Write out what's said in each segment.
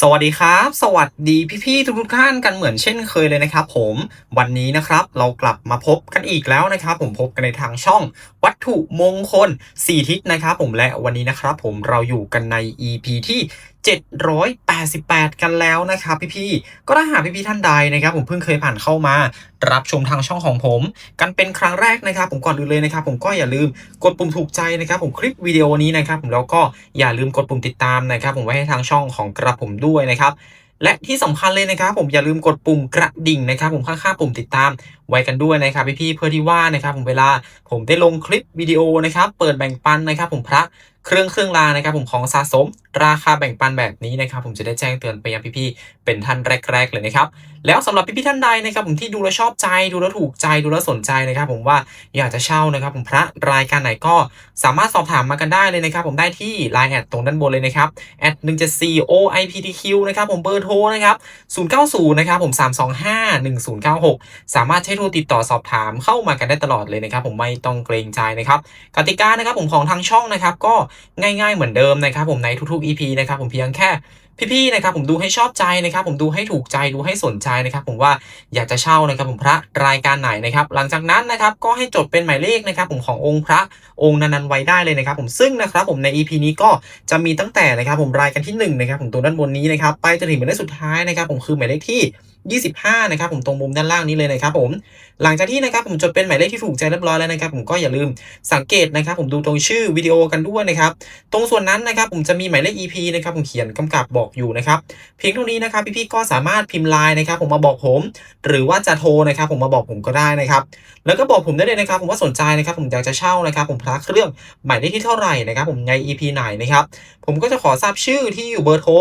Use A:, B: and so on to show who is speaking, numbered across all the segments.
A: สวัสดีครับ สวัสดีพี่ๆทุกท่านกันเหมือนเช่นเคยเลยนะครับผมวันนี้นะครับเรากลับมาพบกันอีกแล้วนะครับผมพบกันในทางช่อง วัตถุมงคล 4 ทิศนะครับผมและวันนี้นะครับผมเราอยู่กันใน EP ที่ 788 กันแล้วนะครับพี่ๆ ก็ถ้าหากพี่ๆท่านใดนะครับ ผมเพิ่งเคยผ่านเข้ามารับชมทางช่องของผม กันเป็นครั้งแรกนะครับ ผมก่อนอื่นเลยนะครับ ผมก็อย่าลืมกดปุ่มถูกใจนะครับ ผมคลิปวิดีโอนี้นะครับ ผมแล้วก็อย่าลืมกดปุ่มติดตามนะครับ ผมไว้ให้ทางช่องของกระผมด้วยนะครับและที่สำคัญเลยนะครับ ผมอย่าลืมกดปุ่มกระดิ่งนะครับ ผมข้างๆปุ่มติดตามไว้กันด้วยนะครับพี่ๆเพื่อที่ว่านะครับ ผมเวลาผมได้ลงคลิปวิดีโอนะครับ เปิดแบ่งปันนะครับ ผมพระ เครื่องเครื่องรางนะครับผมของสะสมราคาแบ่งปันแบบนี้นะครับผมจะได้แจ้งเตือนไปยังพี่ๆเป็นท่านแรก ๆ เลยนะครับแล้วสำหรับพี่ๆท่านใดนะครับผมที่ดูแลชอบใจดูแลถูกใจดูแลสนใจนะครับ ผมว่าอยากจะเช่านะครับ ผมพระรายการไหนก็สามารถสอบถามมากันได้เลยนะครับ ผมได้ที่ Line แอดตรงด้านบนเลยนะครับแอด174 OIPTQ นะครับผมเบอร์โทรนะครับ090นย์นะครับผม325 1096สามารถใช้โทรติดต่อสอบถามเข้ามากันได้ตลอดเลยนะครับ ผมไม่ต้องเกรงใจนะครับกติกานะครับผมของทางช่องนะครับก็ง่ายๆเหมือนเดิมนะครับผมในทุกๆ EP นะครับผมเพียงแค่ พี่ๆนะครับผมดูให้ชอบใจนะครับผมดูให้ถูกใจดูให้สนใจนะครับผมว่าอยากจะเช่านะครับผมพระรายการไหนนะครับหลังจากนั้นนะครับก็ให้จดเป็นหมายเลขนะครับผมขององค์พระองค์นั้นๆไว้ได้เลยนะครับผมซึ่งนะครับผมใน EP นี้ก็จะมีตั้งแต่นะครับผมรายการที่หนึ่งนะครับผมตัวด้านบนนี้นะครับไปจนถึงหมายเลขสุดท้ายนะครับผมคือหมายเลขที่ 25นะครับผมตรงมุมด้านล่างนี้เลยนะครับผมหลังจากที่นะครับผมจดเป็นหมายเลขที่ถูกใจเรียบร้อยแล้วนะครับผมก็อย่าลืมสังเกตนะครับผมดูตรงชื่อวิดีโอกันด้วยนะครับตรงส่วนนั้นนะครับผมจะมีหมายเลข EP นะครับผมเขียนกำกับบอกอยู่นะครับ เพียงเท่านี้นะครับพี่ๆก็สามารถพิมพ์ไลน์นะครับ ผมมาบอกผม หรือว่าจะโทรนะครับ ผมมาบอกผมก็ได้นะครับ แล้วก็บอกผมได้เลยนะครับ ผมว่าสนใจนะครับ ผมอยากจะเช่านะครับ ผมพระเครื่องใหม่ได้ที่เท่าไหร่นะครับ ผมใน EP ไหนนะครับ ผมก็จะขอทราบชื่อที่อยู่เบอร์โทร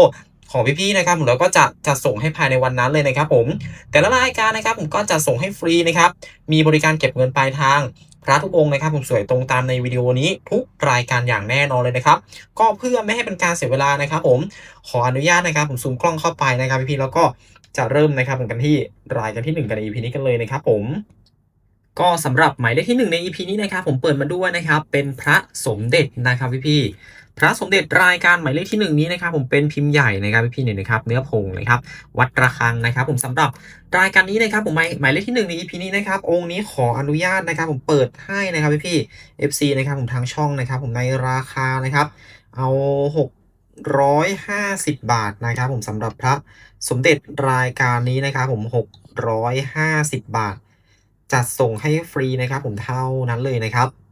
A: ของพี่ๆนะครับผมแล้วก็จะจะส่งให้ภายในวันนั้นเลยนะครับ ผม แต่ละรายการนะครับ ผมก็จะส่งให้ฟรีนะครับ มีบริการเก็บเงินปลายทางพระทุกองค์นะครับ ผมสวยตรงตามในวิดีโอนี้ทุกรายการอย่างแน่นอนเลยนะครับ ก็เพื่อไม่ให้เป็นการเสียเวลานะครับ ผมขออนุญาตนะครับ ผมซูมกล้องเข้าไปนะครับพี่ๆแล้วก็จะเริ่มนะครับผมกันที่รายการที่หนึ่งกันใน EP นี้กันเลยนะครับ ผมก็สำหรับหมายเลขที่หนึ่งใน EP นี้นะครับ ผมเปิดมาด้วยนะครับ เป็นพระสมเด็จนะครับพี่ๆ พระสมเด็จรายการหมายเลขที่หนึ่งนี้นะครับผมเป็นพิมพ์ใหญ่นะครับพี่ๆเนี่ยนะครับเนื้อผงนะครับวัดระฆังนะครับ ผมสำหรับรายการนี้นะครับผมหมายหมายเลขที่หนึ่งใน EP นี้นะครับองค์นี้ขออนุญาตนะครับ ผมเปิดให้นะครับพี่ๆ FC นะครับผมทางช่องนะครับ ผมในราคานะครับ เอาหกร้อยห้าสิบบาทนะครับ ผมสำหรับพระสมเด็จรายการนี้นะครับ ผมหกร้อยห้าสิบบาท จัดส่งให้ฟรีนะครับ ผมเท่านั้นเลยนะครับ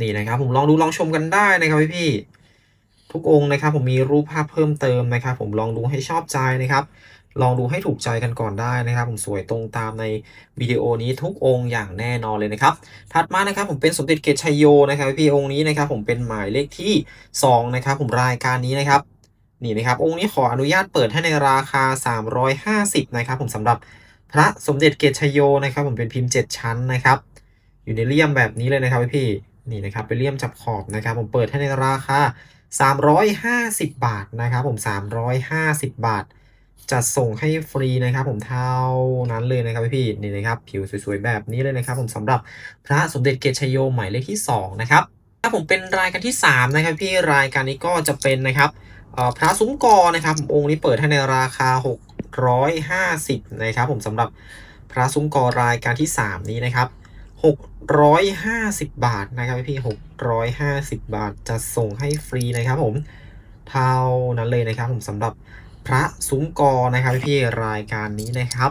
A: นี่นะครับผมลองดูลองชมกันได้นะครับพี่พี่ทุกองค์นะครับผมมีรูปภาพเพิ่มเติมนะครับ ผมลองดูให้ชอบใจนะครับ ลองดูให้ถูกใจกันก่อนได้นะครับ ผมสวยตรงตามในวิดีโอนี้ทุกองค์อย่างแน่นอนเลยนะครับ ถัดมานะครับผมเป็นสมเด็จเกตชัยโยนะครับพี่องค์นี้นะครับ ผมเป็นหมายเลขที่สองนะครับผมรายการนี้นะครับนี่นะครับองค์นี้ขออนุญาตเปิดให้ในราคา 350นะครับผมสำหรับพระสมเด็จเกตชัยโยนะครับ ผมเป็นพิมพ์ 7 ชั้นนะครับ อยู่ในเลี่ยมแบบนี้เลยนะครับพี่ นี่นะครับเป็นเลี่ยมจับขอบนะครับ ผมเปิดให้ในราคา 350 บาทนะครับผม 350 บาท จัดส่งให้ฟรีนะครับ ผมเท่านั้นเลยนะครับพี่นี่นะครับ ผิวสวยๆแบบนี้เลยนะครับ ผมสำหรับพระสมเด็จเกตชัยโยหมายเลขที่ 2 นะครับถ้าผมเป็นรายการที่ 3 นะครับพี่รายการนี้ก็จะเป็นนะครับพระซุ้มกอนะครับองค์นี้เปิดให้ในราคา 650 นะครับ ผมสำหรับพระซุ้มกอรายการที่ 3 นี้นะครับ 650บาทนะครับพี่650บาทจะส่งให้ฟรีนะครับผมเท่านั้นเลยนะครับผมสำหรับพระซุ้มกอนะครับพี่รายการนี้นะครับ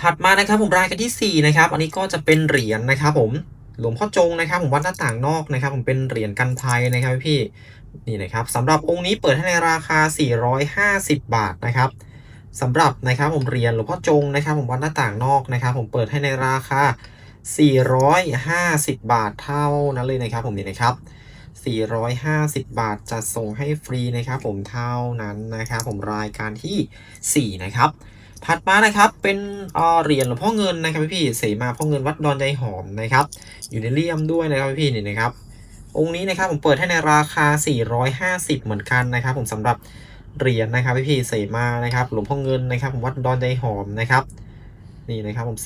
A: ถัดมานะครับผมรายการที่ 4 นะครับ อันนี้ก็จะเป็นเหรียญนะครับ ผมหลวงพ่อจงนะครับ ผมวัดหน้าต่างนอกนะครับ ผมเป็นเหรียญกันภัยนะครับพี่นี่นะครับสำหรับองค์นี้เปิดให้ในราคา 450 บาทนะครับ สำหรับนะครับผมเหรียญหลวงพ่อจงนะครับผมวัดหน้าต่างนอกนะครับผมเปิดให้ในราคา 450 บาทเท่านั้นเลยนะครับผมนี่นะครับ 450 บาทจะส่งให้ฟรีนะครับผมเท่านั้นนะครับผมรายการที่ 4 นะครับ ถัดมานะครับเป็นเหรียญหลวงพ่อเงินนะครับพี่ๆเสมาพ่อเงินวัดดอนใจหอมนะครับอยู่ในเลี่ยมด้วยนะครับพี่ๆนี่นะครับองค์นี้นะครับผมเปิดให้ในราคา 450 เหมือนกันนะครับผมสำหรับ เหรียญนะครับพี่ๆเสมานะครับหลวงพ่อเงินนะครับผมวัดดอนใจหอมนะครับนี่นะครับผม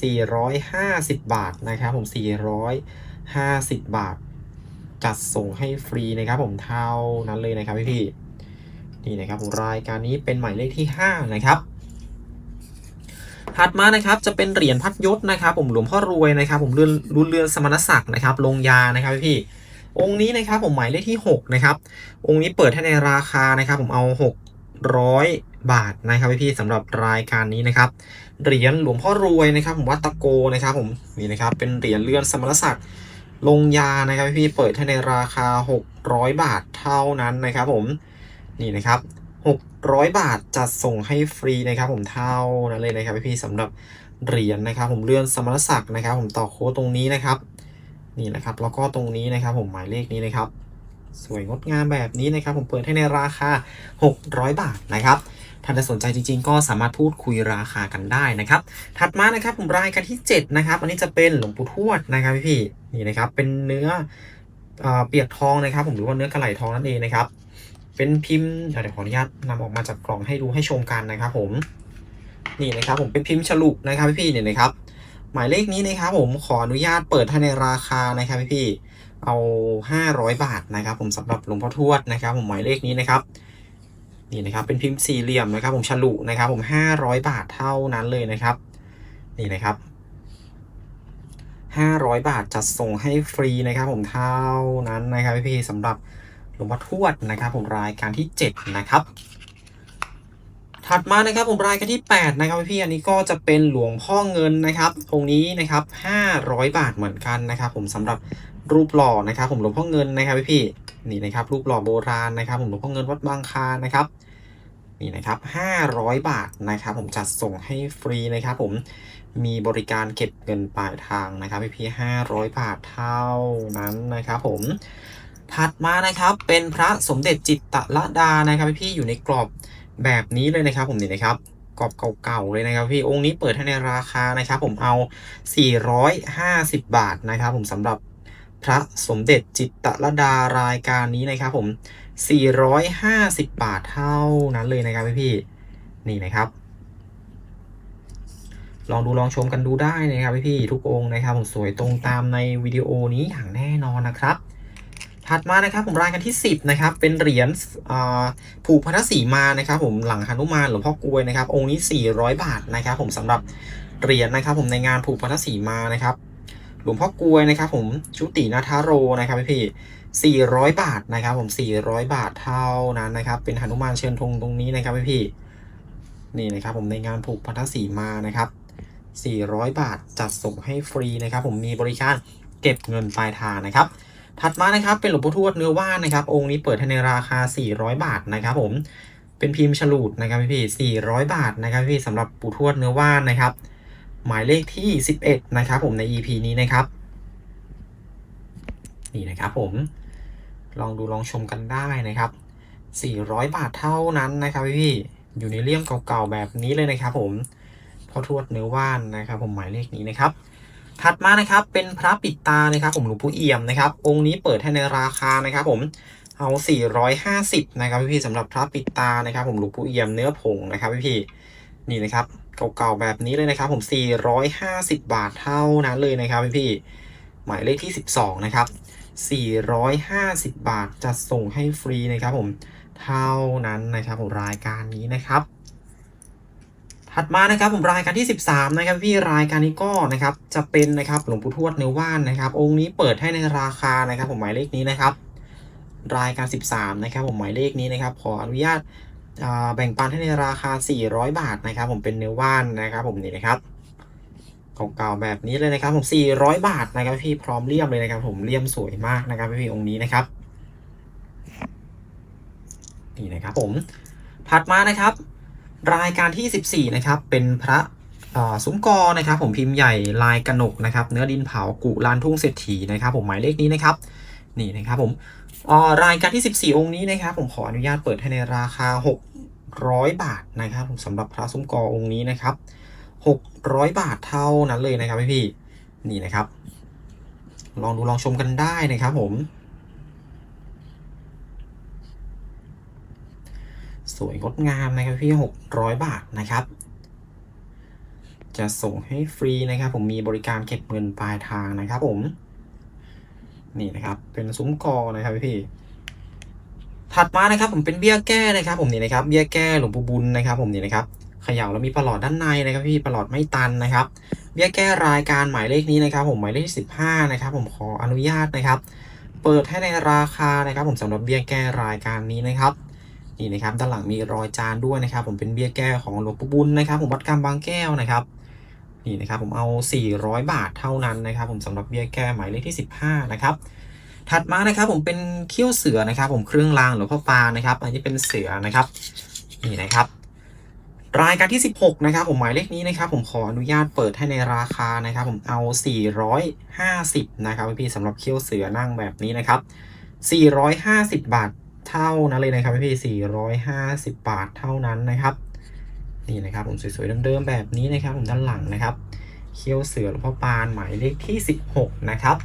A: 450 บาทนะครับผม 450 บาท จัดส่งให้ฟรีนะครับผมเท่านั้นเลยนะครับพี่นี่นะครับผมรายการนี้เป็นหมายเลขที่ 5 นะครับ ถัดมานะครับจะเป็นเหรียญพัดยศนะครับผมหลวงพ่อรวยนะครับผมเรือนรุ่นเรือนสมณศักดิ์นะครับลงยานะครับพี่องค์นี้นะครับผมหมายเลขที่ 6 นะครับ องค์นี้เปิดให้ในราคานะครับผมเอา 600 บาทนะครับพี่ๆสำหรับรายการนี้นะครับเหรียญหลวงพ่อรวยนะครับผมวัตะโกนะครับผมนี่นะครับเป็นเหรียญเรือนสมณศักดิ์ลงยานะครับพี่ๆเปิดให้ในราคา 600 บาทเท่านั้นนะครับผมนี่นะครับ600 บาทจัดส่งให้ฟรีนะครับผมเท่านั้นเลยนะครับพี่ๆสำหรับเหรียญนะครับ ผมเรือนสมณศักดิ์นะครับ ผมต่อโค้ดตรงนี้นะครับ นี่นะครับแล้วก็ตรงนี้นะครับ ผมหมายเลขนี้นะครับ สวยงดงามแบบนี้นะครับ ผมเปิดให้ในราคา 600 บาทนะครับถ้าจะสนใจจริงๆ ก็สามารถพูดคุยราคากันได้นะครับ ถัดมานะครับผมรายการที่ 7 นะครับ อันนี้จะเป็นหลวงปู่ทวดนะครับพี่ๆนี่นะครับ เป็นเนื้อเอ่อเปียกทองนะครับ ผมหรือว่าเนื้อกระไหลทองนั่นเองนะครับ เป็นพิมพ์เดี๋ยวขออนุญาตนำออกมาจากกล่องให้ดูให้ชมกันนะครับ ผมนี่นะครับ ผมเป็นพิมพ์ฉลุนะครับพี่ๆเนี่ยนะครับ หมายเลขนี้นะครับ ผมขออนุญาตเปิดให้ในราคานะครับพี่ๆ เอา 500 บาทนะครับ ผมสำหรับหลวงพ่อทวดนะครับผมหมายเลขนี้นะครับนี่นะครับเป็นพิมพ์สี่เหลี่ยมนะครับ ผมฉลุนะครับ ผม 500 บาทเท่านั้นเลยนะครับ นี่นะครับ 500 บาทจัดส่งให้ฟรีนะครับ ผมเท่านั้นนะครับพี่สำหรับหลวงพ่อทวดนะครับ ผมรายการที่ 7 นะครับ ถัดมานะครับผมรายการที่ 8 นะครับพี่อันนี้ก็จะเป็นหลวงพ่อเงินนะครับองค์นี้นะครับ 500 บาทเหมือนกันนะครับ ผมสำหรับ รูปหล่อนะครับ ผมหลวงพ่อเงินนะครับพี่ๆนี่นะครับ รูปหล่อโบราณนะครับ ผมหลวงพ่อเงินวัดบางคานะครับนี่นะครับ500 บาทนะครับ ผมจัดส่งให้ฟรีนะครับ ผมมีบริการเก็บเงินปลายทางนะครับพี่พี่500บาทเท่านั้นนะครับ ผมถัดมานะครับเป็นพระสมเด็จจิตตละดานะครับพี่ๆอยู่ในกรอบแบบนี้เลยนะครับ ผมนี่นะครับกรอบเก่าๆเลยนะครับพี่องค์นี้เปิดให้ในราคานะครับ ผมเอา 450 บาทนะครับ ผมสำหรับ พระสมเด็จจิตตละดารายการนี้นะครับผม 450 บาทเท่านั้นเลยนะครับพี่ๆนี่นะครับ ลองดูลองชมกันดูได้นะครับพี่ๆทุกองค์นะครับผมสวยตรงตามในวิดีโอนี้อย่างแน่นอนนะครับ ถัดมานะครับผมรายกันที่ 10นะครับเป็นเหรียญผูกพัทธสีมานะครับ ผมหลังหนุมานหลวงพ่อกลวยนะครับ องค์นี้ 400 บาทนะครับ ผมสำหรับเหรียญนะครับ ผมในงานผูกพัทธสีมานะครับ หลวงพ่อกวยนะครับผมชุตินาทาโรนะครับพี่พี่400บาทนะครับผม400บาทเท่านั้นนะครับ เป็นหนุมานเชิญธงตรงนี้นะครับพี่พี่นี่นะครับผมในงานผูกพัทธสีมานะครับ400บาทจัดส่งให้ฟรีนะครับ ผมมีบริการเก็บเงินปลายทางนะครับ ถัดมานะครับเป็นหลวงปู่ทวดเนื้อว่านนะครับ องค์นี้เปิดให้ในราคา 400 บาทนะครับ ผมเป็นพิมพ์ฉลูดนะครับพี่พี่400 บาทนะครับพี่สำหรับปู่ทวดเนื้อว่านนะครับ หมายเลขที่ 11 นะครับผมใน EP นี้นะครับ นี่นะครับผมลองดูลองชมกันได้นะครับ 400 บาทเท่านั้นนะครับพี่อยู่ในเลี่ยมเก่าๆแบบนี้เลยนะครับผมพ่อทวดเนื้อว่านนะครับ ผมหมายเลขนี้นะครับ ถัดมานะครับเป็นพระปิดตานะครับผมหลวงปู่เอี่ยมนะครับ องค์นี้เปิดให้ในราคานะครับ ผมเอา 450 นะครับพี่ๆสำหรับพระปิดตานะครับ ผมหลวงปู่เอี่ยมเนื้อผงนะครับพี่ๆนี่นะครับ เก่าๆแบบนี้เลยนะครับ ผม 450 บาทเท่านั้นเลยนะครับพี่ๆหมายเลขที่ 12 นะครับ 450 บาทจะส่งให้ฟรีนะครับผมเท่านั้นนะครับผมรายการนี้นะครับ ถัดมานะครับผมรายการที่ 13 นะครับพี่รายการนี้ก็นะครับจะเป็นนะครับหลวงปู่ทวดเนื้อว่านนะครับ องค์นี้เปิดให้ในราคานะครับ ผมหมายเลขนี้นะครับ รายการ 13 นะครับ ผมหมายเลขนี้นะครับ ขออนุญาต แบ่งปันให้ในราคา 400 บาทนะครับ ผมเป็นเนื้อว่านนะครับผมนี่นะครับเก่าๆแบบนี้เลยนะครับ ผม 400 บาทนะครับ พี่พร้อมเลี่ยมเลยนะครับ ผมเลี่ยมสวยมากนะครับพี่องค์นี้นะครับนี่นะครับผมถัดมานะครับ รายการที่ 14 นะครับ เป็นพระเอ่อซุ้มกอนะครับ ผมพิมพ์ใหญ่ลายกระหนกนะครับ เนื้อดินเผากุลานทุ่งเศรษฐีนะครับ ผมหมายเลขนี้นะครับ นี่นะครับผม รายการที่ 14 องค์นี้นะครับ ผมขออนุญาตเปิดให้ในราคา 600 บาทนะครับสำหรับพระซุ้มกอองค์นี้นะครับ 600 บาทเท่านั้นเลยนะครับพี่พี่ๆนี่นะครับ ลองดูลองชมกันได้นะครับผม สวยงดงามนะครับพี่หกร้อยบาทนะครับ จะส่งให้ฟรีนะครับ ผมมีบริการเก็บเงินปลายทางนะครับผม นี่นะครับ เป็นซุ้มกอนะครับพี่ ถัดมานะครับ ผมเป็นเบี้ยแก้นะครับ ผมนี่นะครับเบี้ยแก้หลวงปู่บุญนะครับ ผมนี่นะครับเขย่าแล้วมีประหลอดด้านในนะครับพี่ประหลอดไม่ตันนะครับ เบี้ยแก้รายการหมายเลขนี้นะครับ ผมหมายเลขสิบห้านะครับ ผมขออนุญาตนะครับ เปิดให้ในราคานะครับ ผมสำหรับเบี้ยแก้รายการนี้นะครับนี่นะครับด้านหลังมีรอยจานด้วยนะครับ ผมเป็นเบี้ยแก้ของหลวงปู่บุญนะครับ ผมวัดกำบางแก้วนะครับ นี่นะครับผมเอา 400 บาทเท่านั้นนะครับ ผมสำหรับเบี้ยแก้หมายเลขที่ 15 นะครับถัดมานะครับผมเป็นเขี้ยวเสือนะครับ ผมเครื่องรางหลวงพ่อปานนะครับ อันนี้เป็นเสือนะครับนี่นะครับ รายการที่ 16 นะครับ ผมหมายเลขนี้นะครับ ผมขออนุญาตเปิดให้ในราคานะครับ ผมเอา 450 นะครับพี่สำหรับเขี้ยวเสือนั่งแบบนี้นะครับ 450 บาทเท่านั้นเลยนะครับพี่450 บาทเท่านั้นนะครับ นี่นะครับผมสวยๆเดิมๆแบบนี้นะครับผมด้านหลังนะครับเขี้ยวเสือหลวงพ่อปานหมายเลขที่ 16 นะครับ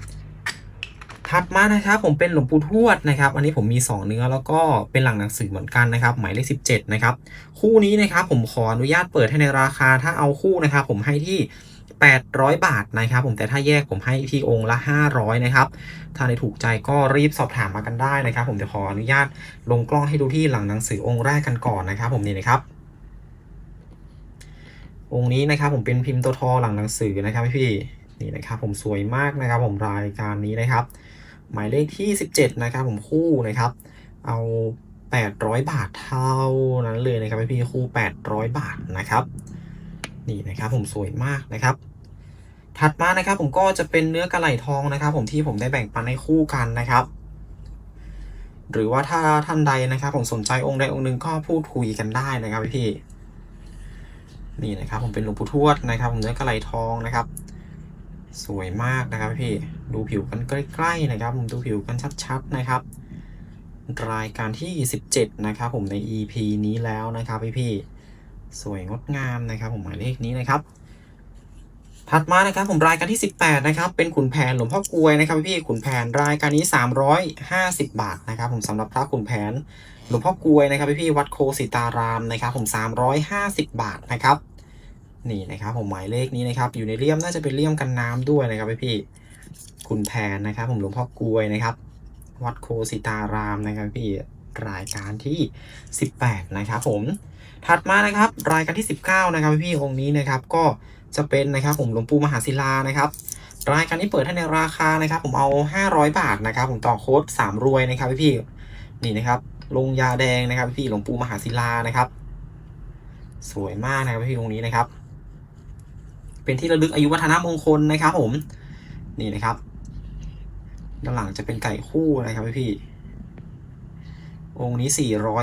A: ถัดมานะครับผมเป็นหลวงปู่ทวดนะครับ อันนี้ผมมี 2 เนื้อแล้วก็เป็นหลังหนังสือเหมือนกันนะครับ หมายเลข 17 นะครับ คู่นี้นะครับผมขออนุญาตเปิดให้ในราคาถ้าเอาคู่นะครับผมให้ที่ 800 บาทนะครับ ผมแต่ถ้าแยกผมให้ที่องค์ละ 500 นะครับ ถ้าในถูกใจก็รีบสอบถามมากันได้นะครับ ผมจะขออนุญาตลงกล้องให้ดูที่หลังหนังสือองค์แรกกันก่อนนะครับ ผมนี่นะครับ องค์นี้นะครับผมเป็นพิมพ์ตัวทอหลังหนังสือนะครับพี่นี่นะครับผมสวยมากนะครับผมรายการนี้นะครับ หมายเลขที่ 17 นะครับผมคู่นะครับ เอา 800 บาทเท่านั้นเลยนะครับพี่คู่ 800 บาทนะครับ นี่นะครับผมสวยมากนะครับ ถัดมานะครับผมก็จะเป็นเนื้อกระไหลทองนะครับ ผมที่ผมได้แบ่งปันให้คู่กันนะครับ หรือว่าถ้าท่านใดนะครับ ผมสนใจองค์ใดองค์หนึ่งก็พูดคุยกันได้นะครับพี่ นี่นะครับผมเป็นหลวงปู่ทวดนะครับผมเนื้อกระไหลทองนะครับ สวยมากนะครับพี่ดูผิวกันใกล้ๆนะครับผมดูผิวกันชัดๆนะครับ รายการที่ 17 นะครับผมใน EP นี้แล้วนะครับพี่ๆสวยงดงามนะครับ ผมหมายเลขนี้นะครับ ถัดมานะครับผมรายการที่ 18 นะครับ เป็นขุนแผนหลวงพ่อกลวยนะครับพี่ขุนแผนรายการนี้ 350 บาทนะครับ ผมสำหรับพระขุนแผน หลวงพ่อกลวยนะครับพี่ๆวัดโคสิตารามนะครับผม 350 บาทนะครับนี่นะครับผมหมายเลขนี้นะครับอยู่ในเลี่ยมน่าจะเป็นเลี่ยมกันน้ำด้วยนะครับพี่ๆขุนแผนนะครับ ผมหลวงพ่อกลวยนะครับ วัดโคสิตารามนะครับพี่รายการที่ 18 นะครับผมถัดมานะครับรายการที่ 19 นะครับพี่องค์นี้นะครับก็จะเป็นนะครับผมหลวงปู่มหาศิลานะครับรายการนี้เปิดให้ในราคานะครับ ผมเอา 500 บาทนะครับ ผมต่อโค้ด3รวยนะครับพี่นี่นะครับ ลงยาแดงนะครับพี่หลวงปู่มหาศิลานะครับ สวยมากนะครับพี่องค์นี้นะครับ เป็นที่ระลึกอายุวัฒนมงคลนะครับ ผม นี่นะครับด้านหลังจะเป็นไก่คู่นะครับพี่องค์นี้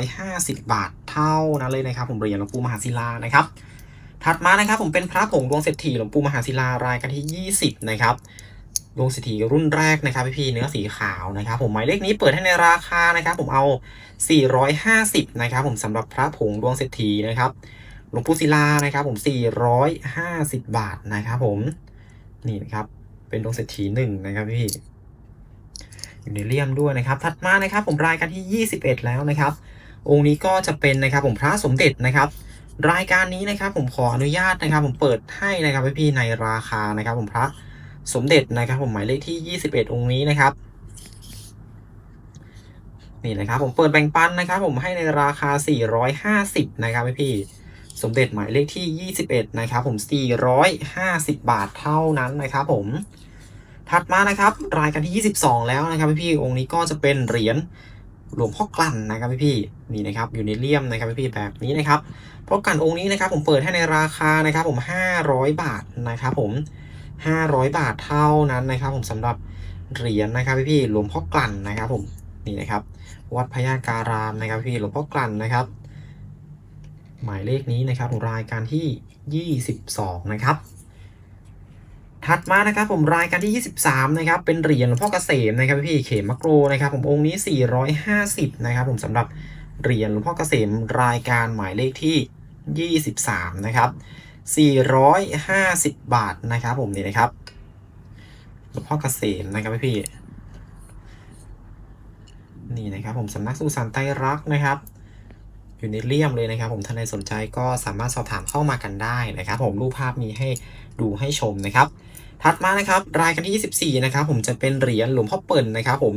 A: 450 บาทเท่านั้นเลยนะครับ ผมเหรียญหลวงปู่มหาศิลานะครับ ถัดมานะครับ ผมเป็นพระผงดวงเศรษฐีหลวงปู่มหาศิลารายกันที่ 20 นะครับ ดวงเศรษฐีรุ่นแรกนะครับพี่ๆเนื้อสีขาวนะครับ ผมหมายเลขนี้เปิดให้ในราคานะครับผมเอา 450นะครับผมสำหรับพระผงดวงเศรษฐีนะครับหลวงปู่ศิลานะครับผม 450 บาทนะครับผมนี่นะครับเป็นดวงเศรษฐีหนึ่งนะครับพี่อยู่ในเลี่ยมด้วยนะครับ ถัดมานะครับผมรายการที่ 21 แล้วนะครับ องค์นี้ก็จะเป็นนะครับผมพระสมเด็จนะครับ รายการนี้นะครับผมขออนุญาตนะครับ ผมเปิดให้นะครับพี่ในราคานะครับ ผมพระ สมเด็จนะครับผมหมายเลขที่ 21 องค์นี้นะครับนี่นะครับผมเปิดแบ่งปันนะครับผมให้ในราคา 450 นะครับพี่ๆสมเด็จหมายเลขที่ 21 นะครับผม 450 บาทเท่านั้นนะครับผม ถัดมานะครับรายการที่ 22 แล้วนะครับพี่ๆองค์นี้ก็จะเป็นเหรียญหลวงพ่อกลั่นนะครับพี่ๆนี่นะครับอยู่ในเลี่ยมนะครับพี่ๆแบบนี้นะครับเพราะกันองค์นี้นะครับผมเปิดให้ในราคานะครับผม 500 บาทนะครับผม 500 บาทเท่านั้นนะครับ ผมสำหรับเหรียญนะครับพี่ๆหลวงพ่อกลั่นนะครับ ผมนี่นะครับ วัดพญาการามนะครับพี่หลวงพ่อกลั่นนะครับ หมายเลขนี้นะครับรายการที่ 22 นะครับถัดมานะครับผมรายการที่ 23 นะครับ เป็นเหรียญหลวงพ่อเกษมนะครับพี่เขมมะโกรนะครับ ผมองค์นี้ 450 นะครับ ผมสำหรับเหรียญหลวงพ่อเกษมรายการหมายเลขที่ 23 นะครับ 450 บาทนะครับผมนี่นะครับหลวงพ่อเกษมนะครับพี่ นี่นะครับผมสำนักสุสานไตรรักนะครับ อยู่ในเลี่ยมเลยนะครับ ผมท่านใดสนใจก็สามารถสอบถามเข้ามากันได้นะครับ ผมรูปภาพมีให้ดูให้ชมนะครับ ถัดมานะครับ รายการที่ 24 นะครับ ผมจะเป็นเหรียญหลวงพ่อเปิ่นนะครับ ผม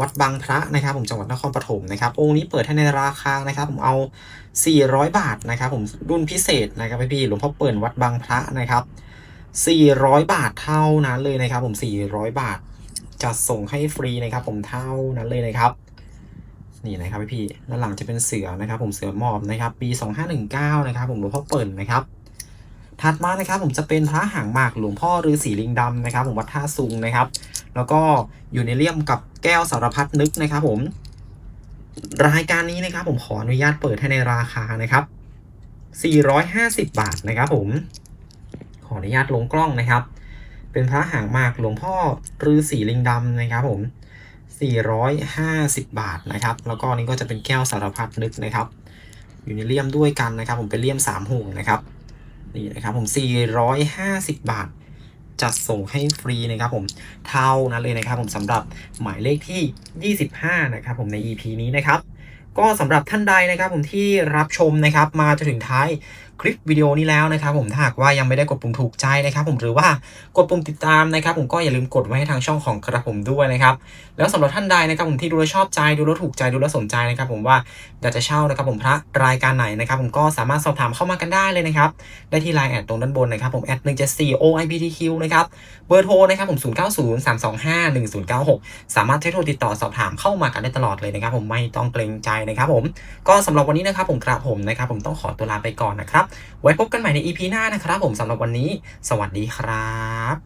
A: วัดบางพระนะครับผมจังหวัดนครปฐมนะครับองค์นี้เปิดให้ในราคานะครับผมเอา 400 บาทนะครับผมรุ่นพิเศษนะครับพี่ๆหลวงพ่อเปิ่นวัดบางพระนะครับ 400 บาทเท่านั้นเลยนะครับ ผม 400 บาทจะส่งให้ฟรีนะครับ ผมเท่านั้นเลยนะครับนี่นะครับพี่ๆด้านหลังจะเป็นเสือนะครับ ผมเสือหมอบนะครับ ปี 2519 นะครับ ผมหลวงพ่อเปิ่นนะครับ ถัดมานะครับผมจะเป็นพระหางหมากหลวงพ่อฤาษีลิงดำนะครับผมวัดท่าซุงนะครับ แล้วก็อยู่ในเลี่ยมกับแก้วสารพัดนึกนะครับผมรายการนี้นะครับผมขออนุญาตเปิดให้ในราคานะครับ 450 บาทนะครับผม ขออนุญาตลงกล้องนะครับ เป็นพระหางหมากหลวงพ่อฤาษีลิงดำนะครับผม 450 บาทนะครับ แล้วก็นี่ก็จะเป็นแก้วสารพัดนึกนะครับ อยู่ในเลี่ยมด้วยกันนะครับ ผมเป็นเลี่ยม3ห่วงนะครับ นี่นะครับผม 450 บาท จัดส่งให้ฟรีนะครับผมเท่านั้นเลยนะครับผมสำหรับหมายเลขที่ 25 นะครับผมใน EP นี้นะครับก็สำหรับท่านใดนะครับผมที่รับชมนะครับมาจนถึงท้าย คลิปวิดีโอนี้แล้วนะครับผมถ้าหากว่ายังไม่ได้กดปุ่มถูกใจนะครับผมหรือว่ากดปุ่มติดตามนะครับผมก็อย่าลืมกดไว้ให้ทางช่องของกระผมด้วยนะครับแล้วสำหรับท่านใดนะครับผมที่ดูแลชอบใจดูแลถูกใจดูแลสนใจนะครับผมว่าอยากจะเช่านะครับผมพระรายการไหนนะครับผมก็สามารถสอบถามเข้ามากันได้เลยนะครับได้ที่ไลน์แอดตรงด้านบนนะครับผมแอด174 OIBTQ นะครับเบอร์โทรนะครับผม 090 325 1096 สามารถใช้โทรติดต่อสอบถามเข้ามากันได้ตลอดเลยนะครับผมไม่ต้องเกรงใจนะครับผมก็สำหรับวันนี้นะครับผมกระผมนะครับผมต้องขอตัวลาไปก่อนนะครับไว้พบกันใหม่ใน EP หน้านะครับผมสำหรับวันนี้ สวัสดีครับ